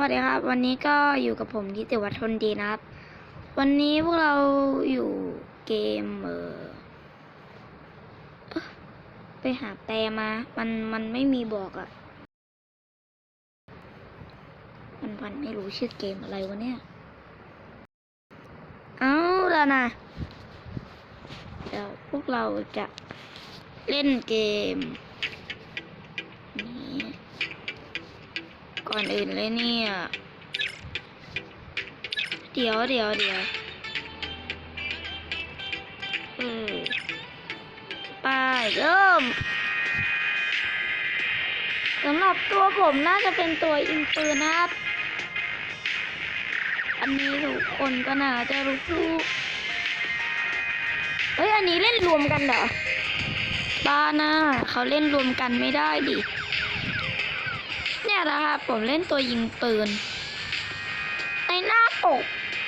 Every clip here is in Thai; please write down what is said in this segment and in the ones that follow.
วัสดีครับ วันนี้ก็อยู่กับผมทิติวัฒน์ทนดีนะครับ วันนี้พวกเราอยู่เกมเออไปหาแต่มา มันมันไม่มีบอกอะ่ะ มันมันไม่รู้ชื่อเกมอะไรวะเนี่ย เอาแล้วนะเดี๋ยวพวกเราจะเล่นเกม ก่อนอื่นเลยเนี่ย เดี๋ยวเดี๋ยวเดี๋ยวเออไปเริ่มสำหรับตัวผมน่าจะเป็นตัวยิงปืนนะครับ อันนี้ทุกคนก็น่าจะรู้ทุกเฮ้ย อันนี้เล่นรวมกันเหรอ บ้านะเขาเล่นรวมกันไม่ได้ดิ เนี่ยนะครับ ผมเล่นตัวยิงปืน ในหน้าปก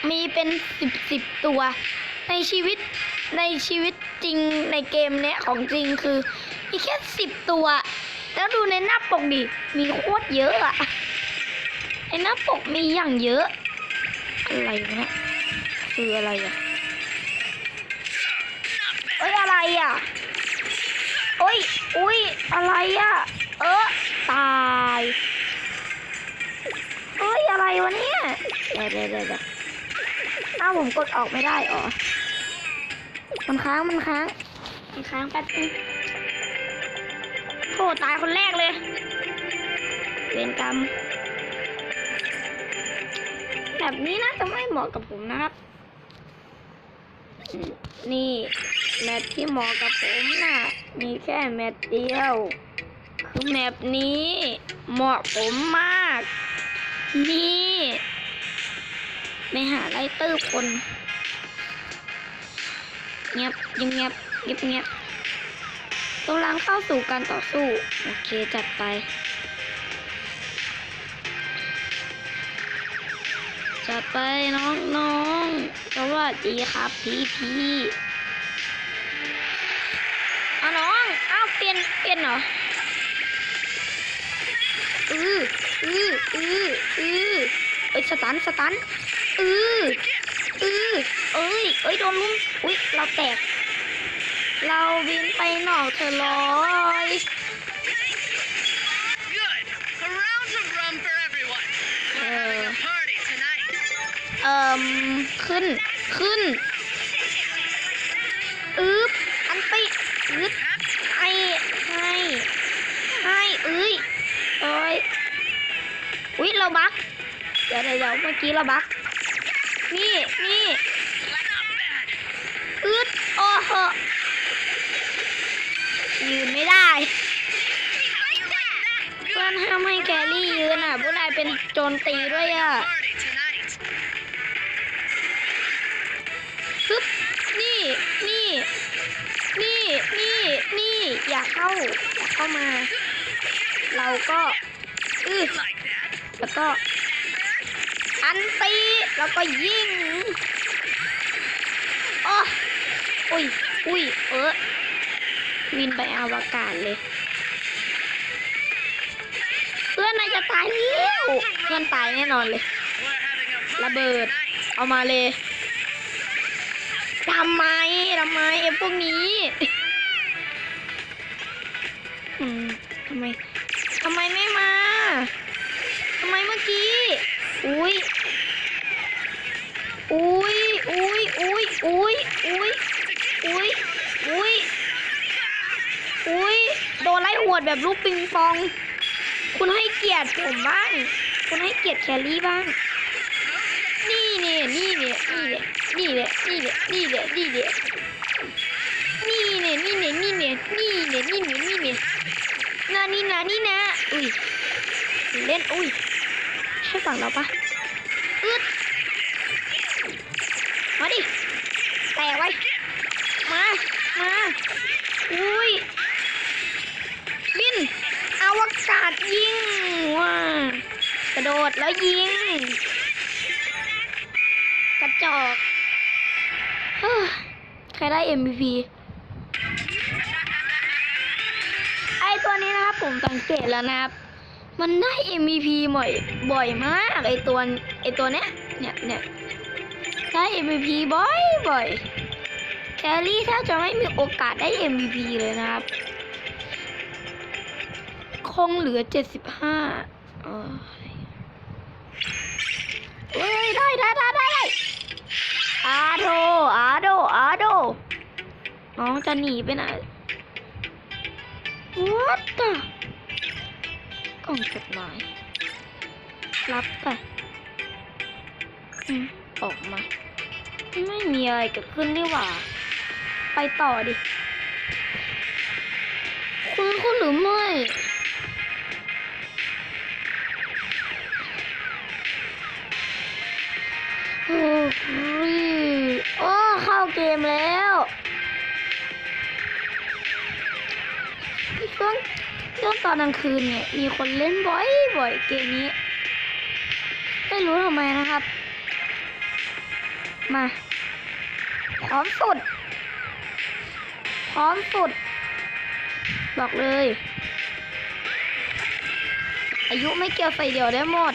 มีเป็นสิบสิบตัว ในชีวิตในชีวิตจริงในเกมเนี้ยของจริงคือ มีแค่สิบตัว แล้วดูในหน้าปกดิ มีโคตรเยอะอะในหน้าปกมีอย่างเยอะ อะไรวะเนี่ยคืออะไรอะเอ้ยอะไรอะโอ้ยอุ้ยอะไรอะ วะเนี่ยเดี๋ยวเดี๋ยวเดี๋ยวเดี๋ยวอ้าวผมกดออกไม่ได้อ๋อ มันค้าง มันค้าง มันค้างแป๊บนึงโธ่ตายคนแรกเลย เวรกรรม แบบนี้น่าจะไม่เหมาะกับผมนะครับอืมนี่แมปที่เหมาะกับผมน่ะ มีแค่แมปเดียว คือแมปนี้เหมาะผมมาก นี่ไปหาไล่ตื้อคนเงียบยิงเงียบเงียบเงียบกำลังเข้าสู่การต่อสู้ โอเคจัดไป จัดไปน้องน้องสวัสดีครับพี่พี่เอาน้องอ้าวเปลี่ยนเปลี่ยนเหรออือ อืออืออือเอ้ยสตันสตันอืออือเอ้ยเอ้ยโดนลุมอุ้ยเราแตก เราบินไปนอกเธอลอย Good. A round of rum for everyone. We're having a party tonight. เอ่มขึ้นขึ้น ยวเดี๋ยวเมื่อกี้เราบักนี่นี่ Not bad. อึดโอ้โหยืนไม่ได้เพื่อนห้ามให้แครี่ยืนอะผู้นายเป็นโจรตีด้วยอะ Party tonight. ซึบนี่นี่นี่นี่นี่อย่าเข้าอย่าเข้ามา เราก็อือแล้วก็ อันตีแล้วก็ยิงโอ้อุ้ยอุ้ยเออวินไปอวกาศเลย เพื่อนนายจะตายแล้วเพื่อนตายแน่นอนเลย ระเบิด เอามาเลยทำไมทำไมไอ้พวกนี้อืมทำไมทำไมไม่มาทำไมเมื่อกี้ อุ้ย ดแบบลูกปิงปอง คุณให้เกียรติผมบ้าง คุณให้เกียรติแคลรี่บ้าง นี่เนี่ยนี่เนี่ยนี่เนี่ยนี่เนี่ยนี่เนี่ยนี่เนี่ยนี่เนี่ยนี่เนี่ยนี่เนี่ยนี่เนี่ยนี่เนี่ยนี่เนี่ยนานี่นะนี่นะ อุ้ย เล่น อุ้ย ใช่ฝั่งเราปะอึดมาดิ แตกไว้ มา มา อุ้ยบินอวกาศยิงว้าก ระโดดแล้วยิง กระจอกใครได้ MVP ไอตัวนี้นะครับผมสังเกตแล้วนะครับ มันได้ MVP บ่อยบ่อยมากไอตัวไอตัวเนี้ยเนี่ยเนี่ยได้ MVP บ่อยบ่อยแคลรี่ถ้าจะไม่มีโอกาสได้ MVP เลยนะครับ คงเหลือ 75เอ้ย เอ้ยได้ได้ได้ได้อาโดอาโดอาโดน้องจะหนีไปไหน What the กล่องจดหมายรับไปอืมออกมา ไม่มีอะไรเกิดขึ้นดีหว่า ไปต่อดิ คุณคุณหรือไม่ ช่วงตอนกลางคืนเนี่ย มีคนเล่นบ่อยบ่อยเกมนี้ ไม่รู้ทำไมนะครับ มาพร้อมสุดพร้อมสุด บอกเลย อายุไม่เกี่ยวใส่เดียวได้หมด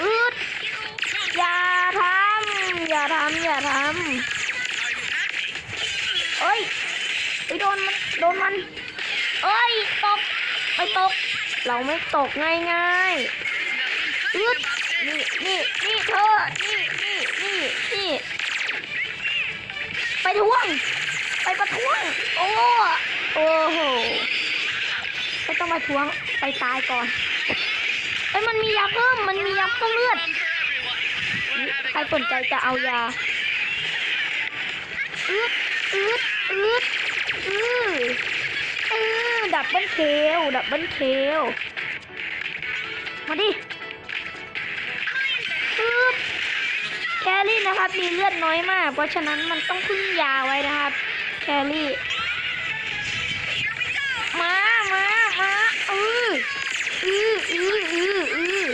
อืดอย่าทำอย่าทำอย่าทำเอ้ยไปโดนมัน โดนมัน เอ้ยตกไม่ตก เราไม่ตกง่ายๆอืดนี่นี่นี่เธอนี่นี่นี่นี่ไปทวง ไปประท้วง โอ้โอ้โหไม่ต้องมาทวงไปตายก่อนเอ้มันมียาเพิ่มมันมียาเพิ่มเลือดใครสนใจจะเอายาอืดอืดอืดอื ออือดับเบิลเคลดับเบิลเคลมาดิอืดแครี่นะครับมีเลือดน้อยมาก เพราะฉะนั้นมันต้องพึ่งยาไว้นะครับ แครี่มามามาอืออืออืออืออือ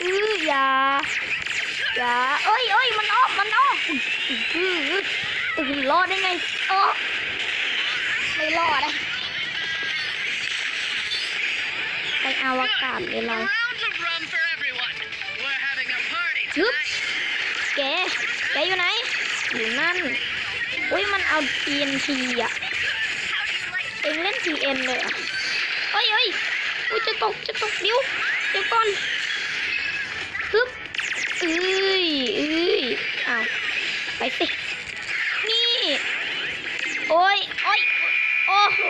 อือยาอย่าเอ้ยเอ้ยมันออกมันออกอืออือรอดได้ไงเออไม่รอดอะ อวกาศเลยเรา rounds of rum for everyone. We're having a party Yep. tonight. แกแกอยู่ไหน อยู่นั่น อุ้ยมันเอา TNT อะ เองเล่น TN เลยเหรอะเอ้ยเอ้ยอุ้ยจะตกจะตกเดี๋ยวเดี๋ยวก่อนฮึบเอ้ยเอ้ยอ้าวไปสิ นี่ โอ้ยโอ้ยโอ้โห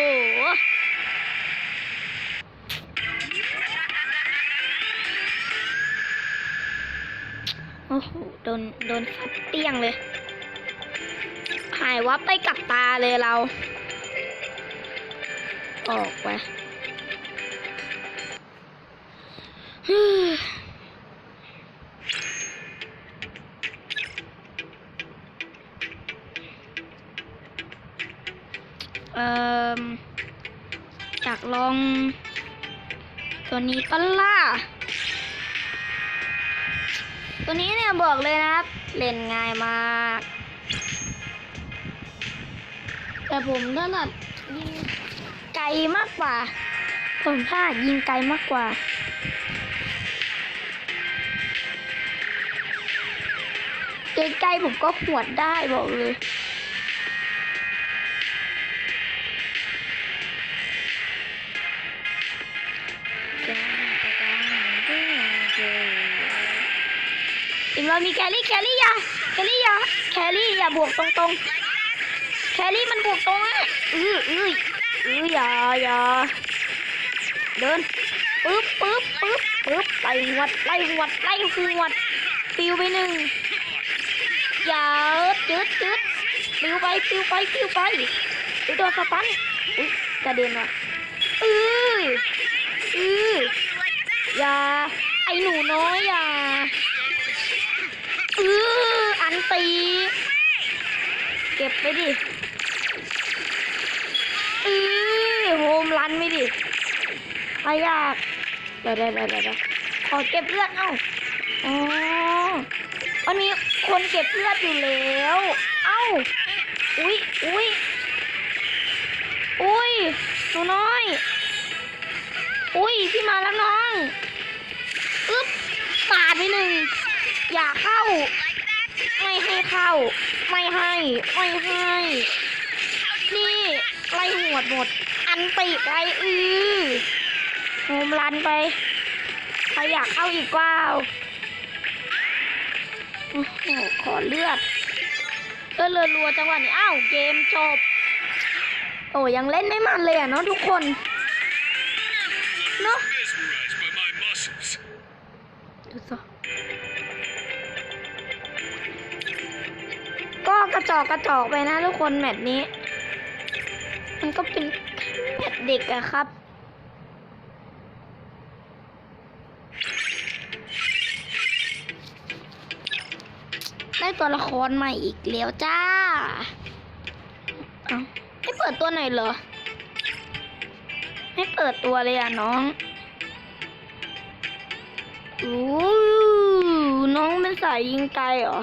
อ้โหโดนโดนฟัดเตี้ยงเลย หายวับไปกับตาเลยเรา ออกไปเอ่ออยากลอง ตัวนี้ปะล่ะ ตัวนี้เนี่ยบอกเลยนะครับ เล่นง่ายมาก แต่ผมถนัดยิงไกลมากกว่า ผมพลาดยิงไกลมากกว่าใกล้ๆผมก็หวดได้บอกเลย เรามีแครี่แครี่อย่าแครี่อย่าแครี่อย่าบวกตรงๆแครี่มันบวกตรงอะอืออืออืออย่าอย่าเดินปึ๊บปึ๊บปึ๊บปึ๊บไล่หวดไล่หวดไล่หวดปิวไปหนึ่งอย่าจืดจืดปิวไปปิวไปปิวไปไปโดนสตันอุ๊ยกระเด็นว่ะอืออืออย่าไอหนูน้อยอย่า อืออันตี เก็บไปดิอือโฮมรันไม่ดิไม่ยากเดี๋ยวเดี๋ยวเดี๋ยวเดี๋ยวขอเก็บเลือดเอ้าอ๋อมันมีคนเก็บเลือดอยู่แล้ว เอ้า อุ้ยอุ้ยอุ้ยหนูน้อย อุ้ยพี่มาแล้วน้อง ไม่ให้เข้า ไม่ให้ ไม่ให้ นี่ไล่หวดหมด อันติไปอือโฮมรันไป ใครอยากเข้าอีกว้าวโอ้โหขอเลือดเลือเรือรัวจังหวะนี้ อ้าว เกมจบ โอ้ยังเล่นไม่มันเลยอะเนาะทุกคน อกกระจอกไปนะทุกคนแมตช์นี้ มันก็เป็นแมตช์เด็กอะครับได้ตัวละครใหม่อีกแล้วจ้า เอาไม่เปิดตัวหน่อยเหรอ ไม่เปิดตัวเลยอะน้องอู้น้องเป็นสายยิงไกลเหรอ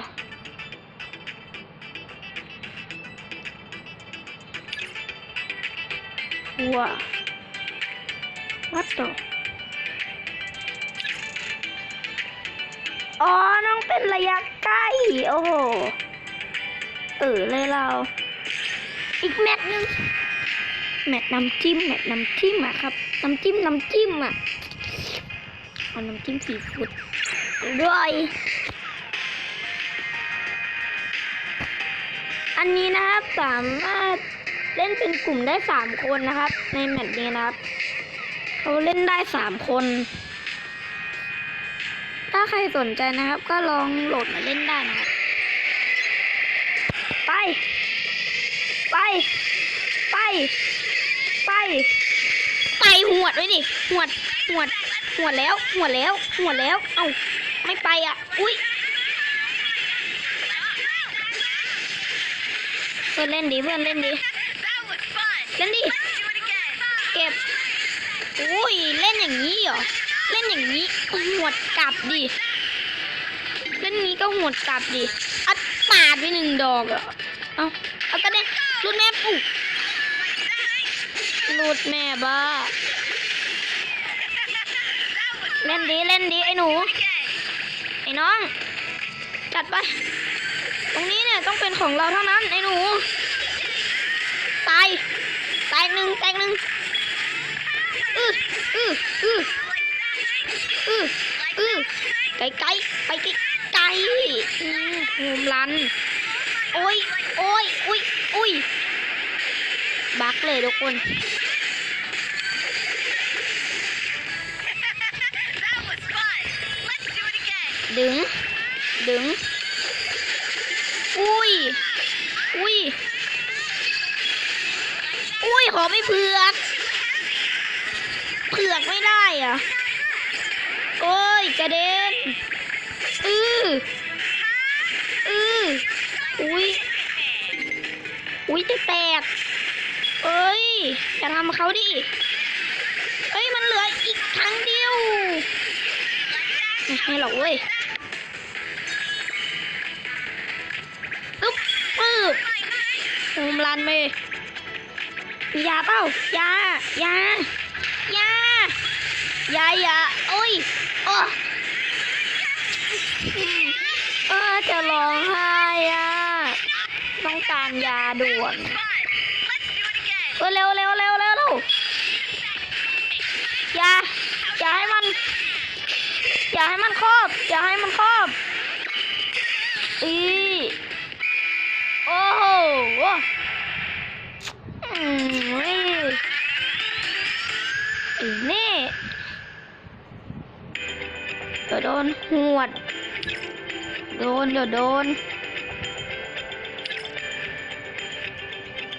ว้าวัดต่ออ๋อ น้องเป็นระยะใกล้ โอ้โห เออเลยเรา อีกแมตช์หนึง แมตช์น้ำจิ้ม แมตช์น้ำจิ้มอะครับ น้ำจิ้ม น้ำจิ้มอะเอาน้ำจิ้มซีฟู้ดอร่อยอันนี้นะครับสามารถ เล่นเป็นกลุ่มได้สามคนนะครับ ในแมตช์นี้นะครับเขาเล่นได้สามคน ถ้าใครสนใจนะครับ ก็ลองโหลดมาเล่นได้นะครับ ไป ไป ไป ไป ไปหวดไว้ดิหวดหวดหวดแล้วหวดแล้วหวดแล้ว เอ้าไม่ไปอะ อุ้ยเพื่อนเล่นดีเพื่อนเล่นดี เล่นดิเก็บอุ้ยเล่นอย่างนี้เหรอเล่นอย่างนี้หวดกลับดิเล่นนี้ก็หวดกลับดิอัดปาดไปหนึ่งดอกเหรอเอาเอากระเด็นรุดแม่ปุ๊บรุดแม่บ้าเล่นดีเล่นดีไอ้หนูไอ้น้อง จัดไป ตรงนี้เนี่ยต้องเป็นของเราเท่านั้นไอ้หนูตาย กหนึ่งแตกหนึ่งอืออืออืออืออือไกลไกลไปไกลไกลอืมโฮมรัน โอ้ยโอ้ยอุ้ยอุ้ยบักเลยทุกคนดึง ดึง อุ้ย อุ้ย ขอไม่เผือก เผือกไม่ได้อะ โอ้ยกระเด็น อืออืออุ้ยอุ้ยจะแตก เอ้ยอย่าทำเขาดิ เอ้ยมันเหลืออีกครั้งเดียวไม่หรอกเว้ยอึ๊บปึ๊บโฮมรันไป มียาเปล่ายายายายายาโอ้ยโอ้เออจะร้องไห้อะต้องการยาด่วนเออเร็วเร็วเร็วเร็วเร็วอย่าอย่าให้มัน อย่าให้มันครอบ อย่าให้มันครอบอีโอ้โห อืมเว้นี่เดี๋ยวโดนหวด โดนเดี๋ยวโดน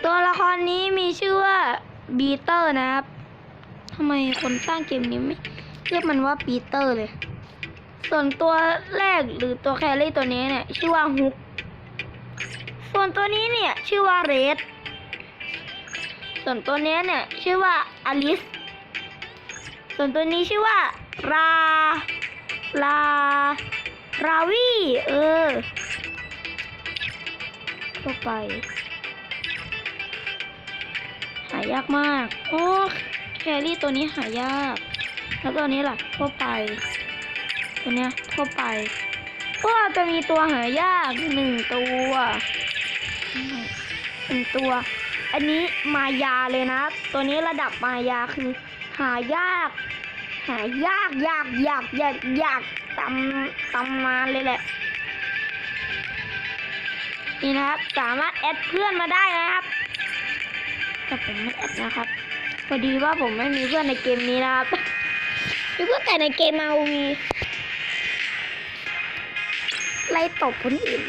ตัวละครนี้มีชื่อว่าบีเตอร์นะครับทำไมคนสร้างเกมนี้ไม่เรียกมันว่าปีเตอร์เลย ส่วนตัวแรกหรือตัวแครี่ตัวนี้เนี่ย ชื่อว่าฮุก ส่วนตัวนี้เนี่ย ชื่อว่าเรด ส่วนตัวนี้เนี่ยชื่อว่าอลิส ส่วนตัวนี้ชื่อว่าราลาราวีเออก็ไป หายากมาก โอ้แครี่ตัวนี้หายาก แล้วตัวนี้ล่ะทั่วไป ตัวเนี้ยทั่วไปก็จะมีตัวหายากหนึ่งตัวหนึ่งตัว อันนี้มายาเลยนะ ตัวนี้ระดับมายาคือ หายาก หายากยากยากยากยากตำตำนาเลยแหละ นี่นะครับ สามารถแอดเพื่อนมาได้นะครับแต่ผมไม่แอดนะครับพอดีว่าผมไม่มีเพื่อนในเกมนี้นะครับมีเพื่อนแต่ในเกมมาวีไล่ตบคนอื่น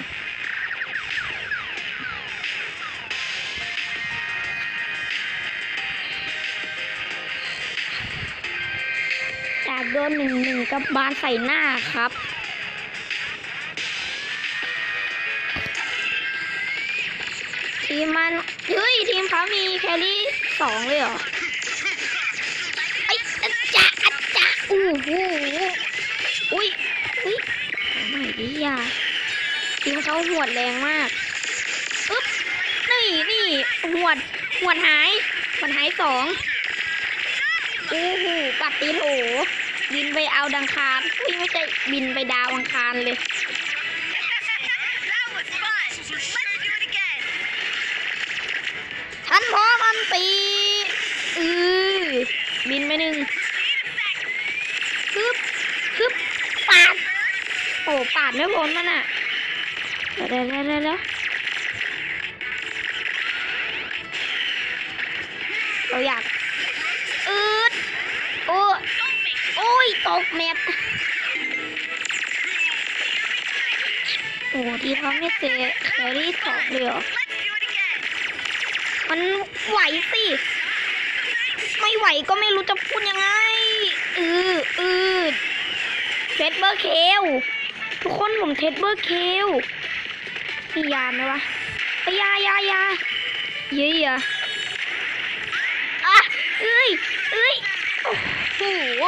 ากโดนหนึ่งหนึ่งกับบานใส่หน้าครับ ทีมมันเฮ้ยทีมเขามีแครี่สองเลยเหรอไอ้อัจจะอัจจะอู้หูอุ้ยอุ้ยเอาใหม่ดิยาทีมเขาหวดแรงมากอึ๊บนี่นี่หวดหวดหายหวดหายสองอู้หูปัดตีโถ บินไปเอาดังคารอุ้ยไม่ใช่บินไปดาวอังคารเลย ฉันพร้อมอันตีอือบินไปหนึ่งฮึบฮึบปาด โอ้ปาดไม่พ้นมันอะเดี๋ยวเดี๋ยวเดี๋ยวเดี๋ยวเราอยาก อืดโอ้โอ้ย ต กเม็ดโอ้ทีเขาไม่เซแครี่สองเลยเหรอมันไหวสิ ไม่ไหวก็ไม่รู้จะพูดยังไง อืออือเทสเบอร์เคลทุกคนผมเทสเบอร์เคลมียาไหมวะไปยายายาเยี่ยอะเอ้ยเอ้ยโอ้โห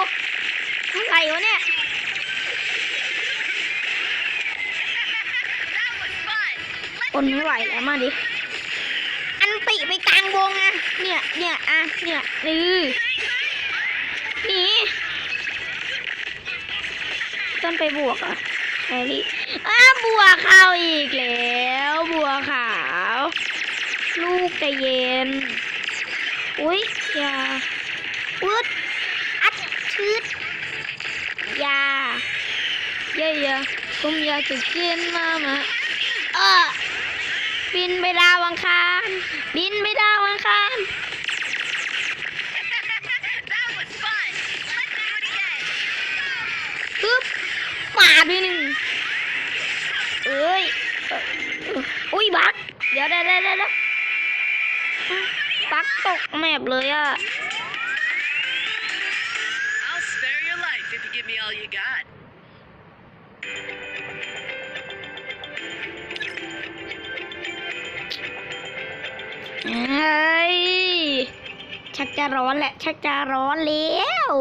อะไรวะเนี่ย คนไม่ไหวแล้วมาดิ อันติไปกลางวงอะเนี่ย เนี่ยอะเนี่ยนือหนีต้นไปบวกอะแฮร์รี่อ้าบัวเข้าอีกแล้ว บัวขาว ลูกใจเย็น อุ้ยอย่า ย่ยๆผมอยากจะกินมามาเออบินไปดาวอังคารบินไปดาวอังคาร that was fun. Let's do it again. ปึ๊บปาดไปหนึ่งเอ้ยเอ่ออุ้ยบักเดี๋ยวเดี๋ยวเดี๋ยวเดี๋ยวบักตกแมปเลยอะ I'll spare your life if you give me all you got. เอ้ย ชักจะร้อนแหละ ชักจะร้อนแล้ว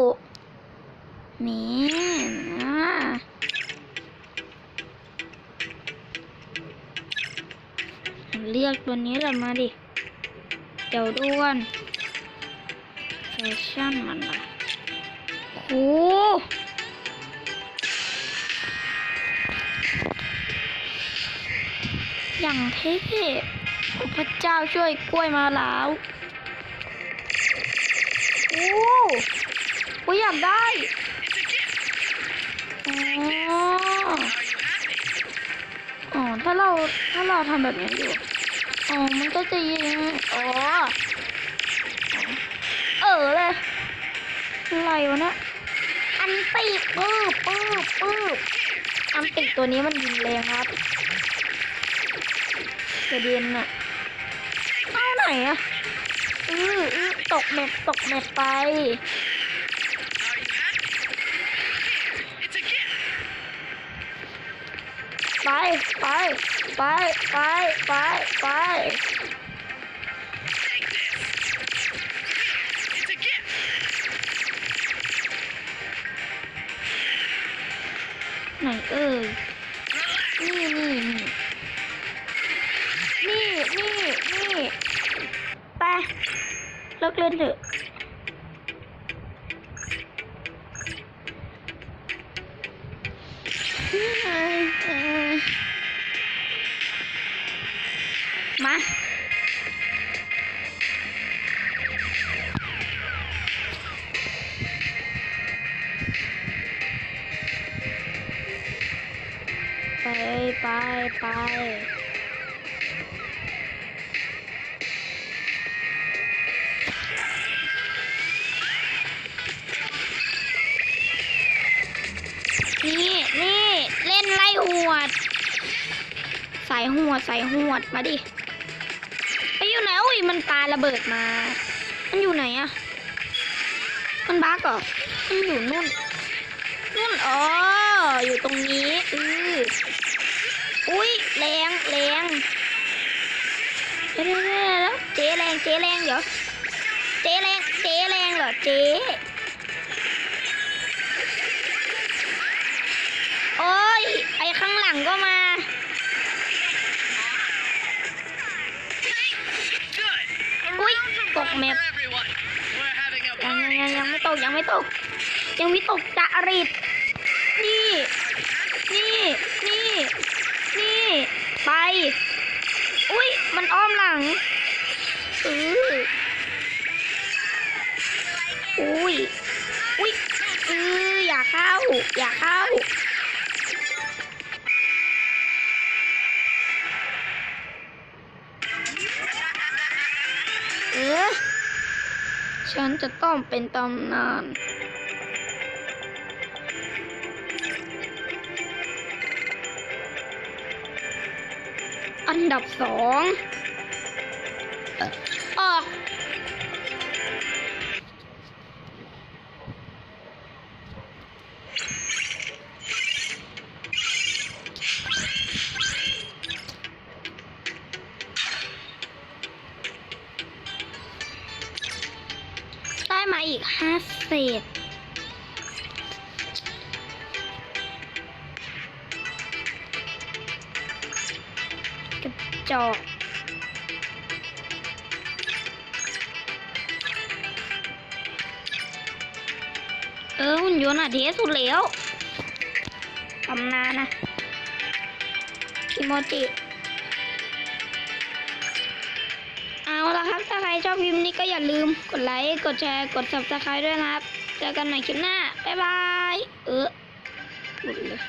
นี่นะเลือกตัวนี้แหละมาดิเดี๋ยวด้วนแฟชั่นมันละโหอย่างเท่ พระเจ้าช่วยกล้วยมาแล้วโอ้โหอยากได้อ๋ออ๋อ ถ้าเราถ้าเราทำแบบนี้อยู่ อ๋อ มันก็จะยิง อ๋อ เออเลย อะไรวะเนี่ย อันติปื้บปื้บปื้บอันติตัวนี้มันยิงแรงครับกระเด็นอะ ไหนอะอืออือตกเม็ดตกเม็ดไป ไปไปไปไปไปไปไหนเออ เลิกเล่นเถอะ มาดิไปอยู่ไหนอุ้ยมันปาระเบิดมา มันอยู่ไหนอะมันบักเหรอมันอยู่นู่นนู่นอ๋ออยู่ตรงนี้อืออุ้ยแรงแรงเดี๋ยวเดี๋ยวเดี๋ยวเจ๊แรงเจ๊แรงเดี๋ยวเจ๊แรงเจ๊แรงเหรอเจ๊โอ้ยไอข้างหลังก็มา Ui, round of cột rum mẹp. for everyone. We're having a ยังยัง party. ยังยังไม่ตกยังไม่ตก ยังไม่ตกจะริดนี่ นี่ นี่ นี่ ไป อุ้ยมันอ้อมหลังอืออุ้ยอุ้ยอืออย่าเข้า อย่าเข้า ฉันจะต้องเป็นตำนาน อันดับสองออ อีกห้าเศษกระจอกเออหุ่นยนต์อะเทสุดแล้วตำนานนะคิโมจิ ชอบคลิปนี้ก็อย่าลืมกดไลค์กดแชร์กด subscribe ด้วยนะครับ เจอกันใหม่คลิปหน้า บ๊ายบาย เออหมดเลย